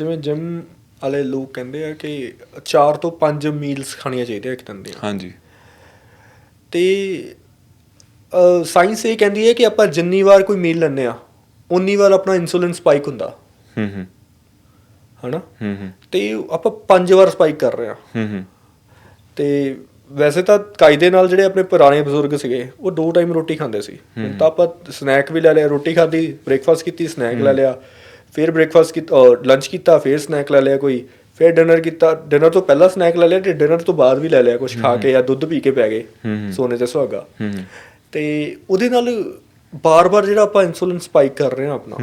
ਜਿਵੇਂ ਜਿਮ ਵਾਲੇ ਲੋਕ ਕਹਿੰਦੇ ਆ ਕਿ 4 ਤੋਂ 5 ਮੀਲਸ ਖਾਣੀਆਂ ਚਾਹੀਦੀਆਂ ਇੱਕ ਦਿਨ ਦੀਆਂ। ਹਾਂਜੀ। ਤੇ ਸਾਇੰਸ ਇਹ ਕਹਿੰਦੀ ਹੈ ਕਿ ਆਪਾਂ ਜਿੰਨੀ ਵਾਰ ਕੋਈ ਮੀਲ ਲੈਂਦੇ ਆ ਉਨੀ ਵਾਰ ਆਪਣਾ ਇਨਸੂਲਿਨ ਸਪਾਈਕ ਹੁੰਦਾ। ਹੂੰ ਹੂੰ। ਹਨਾ? ਹੂੰ ਹੂੰ। ਤੇ ਆਪਾਂ ਪੰਜ ਵਾਰ ਸਪਾਈਕ ਕਰ ਰਹੇ ਆ ਹੂੰ ਹੂੰ। ਤੇ ਵੈਸੇ ਤਾਂ ਕਾਇਦੇ ਨਾਲ ਜਿਹੜੇ ਆਪਣੇ ਪੁਰਾਣੇ ਬਜ਼ੁਰਗ ਸੀਗੇ ਉਹ ਦੋ ਟਾਈਮ ਰੋਟੀ ਖਾਂਦੇ ਸੀ। ਤਾਂ ਆਪਾਂ ਸਨੈਕ ਵੀ ਲੈ ਲਿਆ ਰੋਟੀ ਖਾਧੀ ਬ੍ਰੇਕਫਾਸਟ ਕੀਤੀ ਸਨੈਕ ਲੈ ਲਿਆ। ਫਿਰ ਬ੍ਰੇਕਫਾਸਟ ਕੀਤਾ ਲੰਚ ਕੀਤਾ ਫਿਰ ਸਨੈਕ ਲੈ ਲਿਆ ਕੋਈ ਫਿਰ ਡਿਨਰ ਕੀਤਾ ਡਿਨਰ ਤੋਂ ਪਹਿਲਾਂ ਸਨੈਕ ਲੈ ਲਿਆ ਤੇ ਡਿਨਰ ਤੋਂ ਬਾਅਦ ਵੀ ਲੈ ਲਿਆ ਕੁਝ ਖਾ ਕੇ ਜਾਂ ਦੁੱਧ ਪੀ ਕੇ ਪੈ ਗਏ ਹੂੰ। ਸੋਨੇ ਤੇ ਸੁਹਾਗਾ। ਹੂੰ ਹੂੰ। ਤੇ ਉਹਦੇ ਨਾਲ ਬਾਰ-ਬਾਰ ਜਿਹੜਾ ਆਪਾਂ ਇਨਸੂਲਿਨ ਸਪਾਈਕ ਕਰ ਰਹੇ ਆ ਆਪਣਾ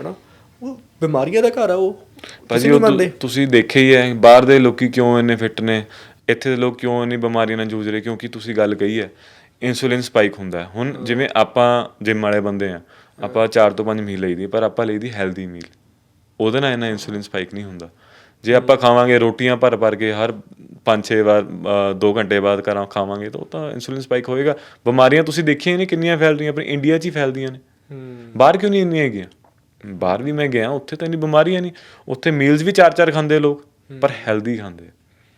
ਹਨਾ ਉਹ ਬਿਮਾਰੀਆਂ ਦਾ ਘਰ ਆ ਉਹ। ਭਾਜੀ ਤੁਸੀਂ ਦੇਖਿਆ ਹੀ ਹੈ ਬਾਹਰ ਦੇ ਲੋਕੀ ਕਿਉਂ ਇੰਨੇ ਫਿੱਟ ਨੇ? ਇੱਥੇ ਦੇ ਲੋਕ ਕਿਉਂ ਇੰਨੀ ਬਿਮਾਰੀਆਂ ਨਾਲ ਜੂਝ ਰਹੇ? ਕਿਉਂਕਿ ਤੁਸੀਂ ਗੱਲ ਕਹੀ ਹੈ ਇਨਸੂਲਿਨ ਸਪਾਈਕ ਹੁੰਦਾ ਹੁਣ ਜਿਵੇਂ ਆਪਾਂ ਜਿਮ ਵਾਲੇ ਬੰਦੇ ਆ ਆਪਾਂ 4 ਤੋਂ 5 ਮੀਲ ਲਈਦੀ ਪਰ ਆਪਾਂ ਲਈਦੀ ਹੈਲਦੀ ਮੀਲ ਉਹਦੇ ਨਾਲ ਇਹਨਾਂ ਇਨਸੂਲਿਨ ਸਪਾਈਕ ਨਹੀਂ ਹੁੰਦਾ। ਜੇ ਆਪਾਂ ਖਾਵਾਂਗੇ ਰੋਟੀਆਂ ਭਰ ਭਰ ਕੇ ਹਰ 5-6 ਵਾਰ 2 ਘੰਟੇ ਬਾਅਦ ਕਰਾਂ ਖਾਵਾਂਗੇ ਤਾਂ ਉਹ ਤਾਂ ਇਨਸੂਲਿਨ ਸਪਾਈਕ ਹੋਏਗਾ। ਬਿਮਾਰੀਆਂ ਤੁਸੀਂ ਦੇਖੀਆਂ ਨਹੀਂ ਕਿੰਨੀਆਂ ਫੈਲ ਰਹੀਆਂ ਆਪਣੇ ਇੰਡੀਆ 'ਚ ਹੀ ਫੈਲਦੀਆਂ ਨੇ। ਬਾਹਰ ਕਿਉਂ ਨਹੀਂ ਇੰਨੀਆਂ ਹੈਗੀਆਂ? ਬਾਹਰ ਵੀ ਮੈਂ ਗਿਆ ਉੱਥੇ ਤਾਂ ਇੰਨੀ ਬਿਮਾਰੀਆਂ ਨਹੀਂ। ਉੱਥੇ ਮੀਲਸ ਵੀ ਚਾਰ ਚਾਰ ਖਾਂਦੇ ਲੋਕ ਪਰ ਹੈਲਦੀ ਖਾਂਦੇ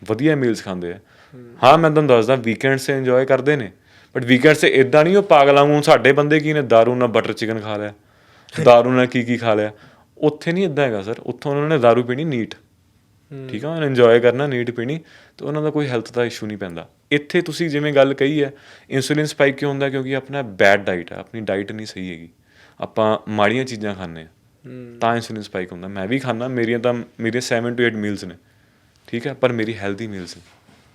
ਵਧੀਆ ਮੀਲਸ ਖਾਂਦੇ ਆ। ਹਾਂ। ਮੈਂ ਤੁਹਾਨੂੰ ਦੱਸਦਾ ਵੀਕਐਂਡਸ ਇੰਜੋਏ ਕਰਦੇ ਨੇ। ਬਟ ਵੀਕਐਂਡਸ ਤੇ ਇਦਾਂ ਨਹੀਂ ਉਹ ਪਾਗਲਾਂ ਵਾਂਗੂ ਸਾਡੇ ਬੰਦੇ ਕੀ ਨੇ? ਦਾਰੂ ਨਾਲ ਬਟਰ ਚਿਕਨ ਖਾ ਲਿਆ। ਦਾਰੂ ਨਾਲ ਕੀ ਕੀ ਖਾ ਲਿਆ? ਉੱਥੇ ਨਹੀਂ ਇਦਾਂ ਹੈਗਾ ਸਰ ਉੱਥੋਂ ਉਹਨਾਂ ਨੇ ਦਾਰੂ ਪੀਣੀ ਨੀਟ ਠੀਕ ਆ ਉਹਨਾਂ ਇੰਜੋਏ ਕਰਨਾ ਨੀਟ ਪੀਣੀ ਤੇ ਉਹਨਾਂ ਦਾ ਕੋਈ ਹੈਲਥ ਦਾ ਇਸ਼ੂ ਨਹੀਂ ਪੈਂਦਾ। ਇੱਥੇ ਤੁਸੀਂ ਜਿਵੇਂ ਗੱਲ ਕਹੀ ਹੈ ਇਨਸੂਲਿਨ ਸਪਾਈਕ ਕਿਉਂ ਹੁੰਦਾ? ਕਿਉਂਕਿ ਆਪਣਾ ਬੈਡ ਡਾਈਟ ਹੈ ਆਪਣੀ ਡਾਈਟ ਨਹੀਂ ਸਹੀ ਹੈਗੀ। ਆਪਾਂ ਮਾੜੀਆਂ ਚੀਜ਼ਾਂ ਖਾਂਦੇ ਆ ਤਾਂ ਇਨਸੂਲਿਨ ਸਪਾਈਕ ਹੁੰਦਾ। ਮੈਂ ਵੀ ਖਾਂਦਾ ਮੇਰੀਆਂ ਤਾਂ ਮੇਰੀਆਂ 7 ਤੋਂ 8 ਮੀਲਸ ਨੇ। ਠੀਕ ਹੈ ਪਰ ਮੇਰੀ ਹੈਲਦੀ ਮੀਲਸ ਨੇ।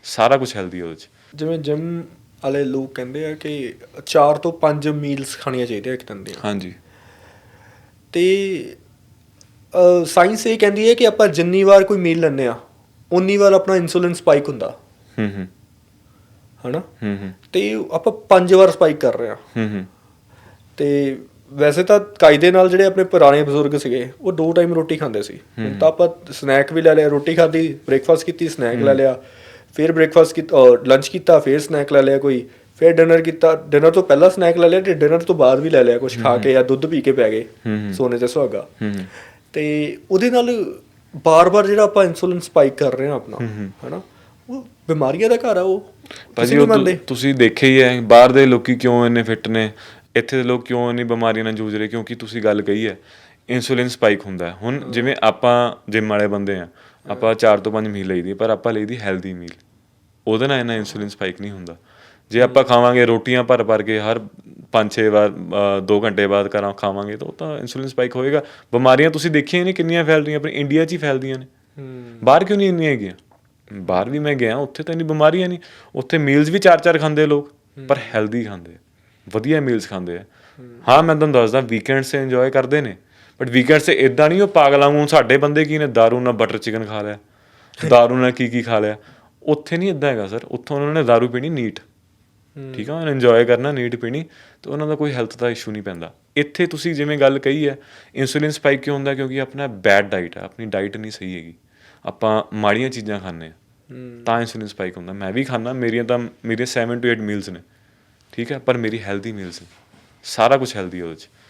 ਸਾਰਾ ਕੁਝ ਹੈਲਦੀ ਉਹਦੇ ਚ। ਜਿਵੇਂ ਜਿਮ ਵਾਲੇ ਲੋਕ ਕਹਿੰਦੇ ਆ ਕਿ 4 ਤੋਂ 5 ਮੀਲਸ ਖਾਣੀਆਂ ਚਾਹੀਦੀਆਂ ਇੱਕ ਦਿਨ ਦੀਆਂ। ਹਾਂਜੀ। ਤੇ ਸਾਇੰਸ ਇਹ ਕਹਿੰਦੀ ਹੈ ਕਿ ਆਪਾਂ ਜਿੰਨੀ ਵਾਰ ਕੋਈ ਮੀਲ ਲੈਂਦੇ ਆ ਉਨੀ ਵਾਰ ਆਪਣਾ ਇਨਸੂਲਿਨ ਸਪਾਈਕ ਹੁੰਦਾ। ਹੂੰ ਹੂੰ। ਹਨਾ? ਹੂੰ ਹੂੰ। ਤੇ ਆਪਾਂ ਪੰਜ ਵਾਰ ਸਪਾਈਕ ਕਰ ਰਹੇ ਆ ਹੂੰ ਹੂੰ। ਤੇ ਵੈਸੇ ਤਾਂ ਕਾਇਦੇ ਨਾਲ ਜਿਹੜੇ ਆਪਣੇ ਪੁਰਾਣੇ ਬਜ਼ੁਰਗ ਸੀਗੇ ਉਹ ਦੋ ਟਾਈਮ ਰੋਟੀ ਖਾਂਦੇ ਸੀ। ਹੁਣ ਤਾਂ ਆਪਾਂ ਸਨੈਕ ਵੀ ਲੈ ਲਿਆ ਰੋਟੀ ਖਾਧੀ ਬ੍ਰੇਕਫਾਸਟ ਕੀਤੀ ਸਨੈਕ ਲੈ ਲਿਆ। ਫਿਰ ਬ੍ਰੇਕਫਾਸਟ ਕੀਤਾ ਲੰਚ ਕੀਤਾ ਫਿਰ ਸਨੈਕ ਲੈ ਲਿਆ ਕੋਈ ਫਿਰ ਡਿਨਰ ਕੀਤਾ ਡਿਨਰ ਤੋਂ ਪਹਿਲਾਂ ਸਨੈਕ ਲੈ ਲਿਆ ਤੇ ਡਿਨਰ ਤੋਂ ਬਾਅਦ ਵੀ ਲੈ ਲਿਆ ਕੁਝ ਖਾ ਕੇ ਜਾਂ ਦੁੱਧ ਪੀ ਕੇ ਪੈ ਗਏ ਸੋਨੇ ਤੇ ਸੁਹਾਗਾ। ਹੂੰ ਹੂੰ। ਤੇ ਉਹਦੇ ਨਾਲ ਬਾਰ-ਬਾਰ ਜਿਹੜਾ ਆਪਾਂ ਇਨਸੂਲਿਨ ਸਪਾਈਕ ਕਰ ਰਹੇ ਆ ਆਪਣਾ ਹਨਾ ਉਹ ਬਿਮਾਰੀਆਂ ਦਾ ਘਰ ਆ ਉਹ। ਭਾਜੀ ਤੁਸੀਂ ਦੇਖਿਆ ਹੀ ਹੈ ਬਾਹਰ ਦੇ ਲੋਕੀ ਕਿਉਂ ਇੰਨੇ ਫਿੱਟ ਨੇ? ਇੱਥੇ ਦੇ ਲੋਕ ਕਿਉਂ ਇੰਨੀ ਬਿਮਾਰੀਆਂ ਨਾਲ ਜੂਝ ਰਹੇ? ਕਿਉਂਕਿ ਤੁਸੀਂ ਗੱਲ ਕਹੀ ਹੈ ਇਨਸੂਲਿਨ ਸਪਾਈਕ ਹੁੰਦਾ ਹੈ। ਹੁਣ ਜਿਵੇਂ ਆਪਾਂ ਜਿਮ ਵਾਲੇ ਬੰਦੇ ਆ ਆਪਾਂ 4 ਤੋਂ 5 ਮੀਲ ਲਈਦੀ ਪਰ ਆਪਾਂ ਲਈਦੀ ਹੈਲਦੀ ਮੀਲ ਉਹਦੇ ਨਾਲ ਇਹਨਾਂ ਇਨਸੂਲਿਨ ਸਪਾਈਕ ਨਹੀਂ ਹੁੰਦਾ। ਜੇ ਆਪਾਂ ਖਾਵਾਂਗੇ ਰੋਟੀਆਂ ਭਰ ਭਰ ਕੇ ਹਰ 5-6 ਵਾਰ 2 ਘੰਟੇ ਬਾਅਦ ਕਰਾਂ ਖਾਵਾਂਗੇ ਤਾਂ ਉਹ ਤਾਂ ਇਨਸੂਲਿਨ ਸਪਾਈਕ ਹੋਏਗਾ। ਬਿਮਾਰੀਆਂ ਤੁਸੀਂ ਦੇਖੀਆਂ ਨਹੀਂ ਕਿੰਨੀਆਂ ਫੈਲ ਰਹੀਆਂ ਆਪਣੇ ਇੰਡੀਆ 'ਚ ਹੀ ਫੈਲਦੀਆਂ ਨੇ। ਬਾਹਰ ਕਿਉਂ ਨਹੀਂ ਇੰਨੀਆਂ ਹੈਗੀਆਂ? ਬਾਹਰ ਵੀ ਮੈਂ ਗਿਆ ਉੱਥੇ ਤਾਂ ਇੰਨੀ ਬਿਮਾਰੀਆਂ ਨਹੀਂ। ਉੱਥੇ ਮੀਲਸ ਵੀ ਚਾਰ ਚਾਰ ਖਾਂਦੇ ਲੋਕ ਪਰ ਹੈਲਦੀ ਖਾਂਦੇ ਵਧੀਆ ਮੀਲਸ ਖਾਂਦੇ ਆ। ਹਾਂ। ਮੈਂ ਤੁਹਾਨੂੰ ਦੱਸਦਾ ਵੀਕਐਂਡਸ ਤੇ ਇੰਜੋਏ ਕਰਦੇ ਨੇ। ਬਟ ਵੀਕਐਂਡਸ ਤੇ ਇਦਾਂ ਨਹੀਂ ਉਹ ਪਾਗਲਾਂ ਵਾਂਗੂ ਸਾਡੇ ਬੰਦੇ ਕੀ ਨੇ ਦਾਰੂ ਨਾਲ ਬਟਰ ਚਿਕਨ ਖਾ ਲਿਆ। ਦਾਰੂ ਨਾਲ ਕੀ ਕੀ ਖਾ ਲਿਆ। ਉੱਥੇ ਨਹੀਂ ਇਦਾਂ ਹੈਗਾ ਸਰ ਉੱਥੋਂ ਉਹਨਾਂ ਨੇ ਦਾਰੂ ਪੀਣੀ ਨੀਟ ਠੀਕ ਆ ਉਹਨਾਂ ਇੰਜੋਏ ਕਰਨਾ ਨੀਟ ਪੀਣੀ ਤੇ ਉਹਨਾਂ ਦਾ ਕੋਈ ਹੈਲਥ ਦਾ ਇਸ਼ੂ ਨਹੀਂ ਪੈਂਦਾ। ਇੱਥੇ ਤੁਸੀਂ ਜਿਵੇਂ ਗੱਲ ਕਹੀ ਹੈ ਇਨਸੂਲਿਨ ਸਪਾਈਕ ਕਿਉਂ ਹੁੰਦਾ? ਕਿਉਂਕਿ ਆਪਣਾ ਬੈਡ ਡਾਈਟ ਹੈ। ਆਪਣੀ ਡਾਈਟ ਨਹੀਂ ਸਹੀ ਹੈਗੀ। ਆਪਾਂ ਮਾੜੀਆਂ ਚੀਜ਼ਾਂ ਖਾਂਦੇ ਆ ਤਾਂ ਇਨਸੂਲਿਨ ਸਪਾਈਕ ਹੁੰਦਾ। ਮੈਂ ਵੀ ਖਾਂਦਾ ਮੇਰੀਆਂ ਤਾਂ ਮੇਰੀਆਂ 7 ਤੋਂ 8 ਮੀਲਸ ਨੇ। ਠੀਕ ਹੈ ਪਰ ਮੇਰੀ ਹੈਲਦੀ ਮੀਲਸ ਨੇ। ਸਾਰਾ ਕੁਝ ਹੈਲਦੀ ਉਹਦੇ ਚ।